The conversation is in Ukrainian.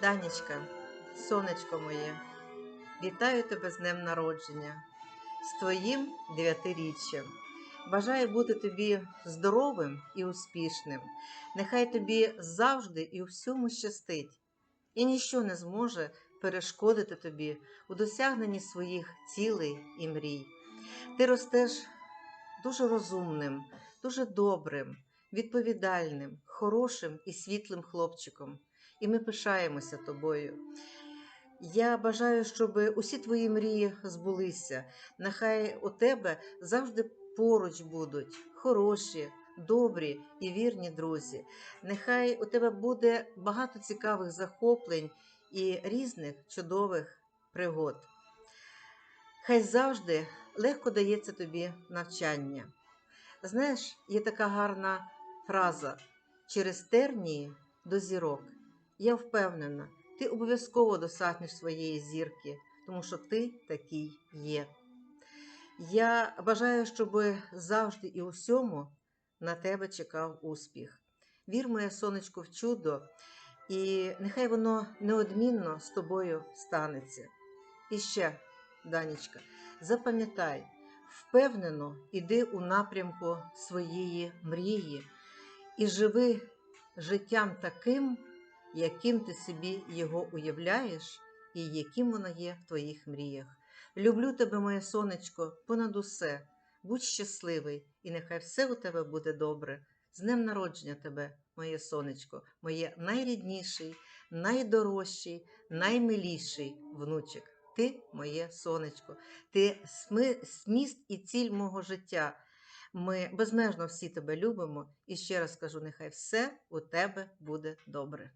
Данічка, сонечко моє, вітаю тебе з днем народження, з твоїм дев'ятиріччям. Бажаю бути тобі здоровим і успішним. Нехай тобі завжди і у всьому щастить, і ніщо не зможе перешкодити тобі у досягненні своїх цілей і мрій. Ти ростеш дуже розумним, дуже добрим, відповідальним, хорошим і світлим хлопчиком і ми пишаємося тобою. Я бажаю, щоб усі твої мрії збулися. Нехай у тебе завжди поруч будуть хороші, добрі і вірні друзі. Нехай у тебе буде багато цікавих захоплень і різних чудових пригод. Хай завжди легко дається тобі навчання. Знаєш, є така гарна фраза через тернії до зірок. Я впевнена, ти обов'язково досягнеш своєї зірки, тому що ти такий є. Я бажаю, щоб завжди і усьому на тебе чекав успіх. Вір, моє сонечко, в чудо, і нехай воно неодмінно з тобою станеться. І ще, Данічка, запам'ятай, впевнено іди у напрямку своєї мрії і живи життям таким яким ти собі його уявляєш і яким воно є в твоїх мріях. Люблю тебе, моє сонечко, понад усе. Будь щасливий, і нехай все у тебе буде добре. З днем народження тебе, моє сонечко, моє найрідніший, найдорожчий, наймиліший внучик. Ти моє сонечко, ти сміст і ціль мого життя. Ми безмежно всі тебе любимо і ще раз кажу: нехай все у тебе буде добре.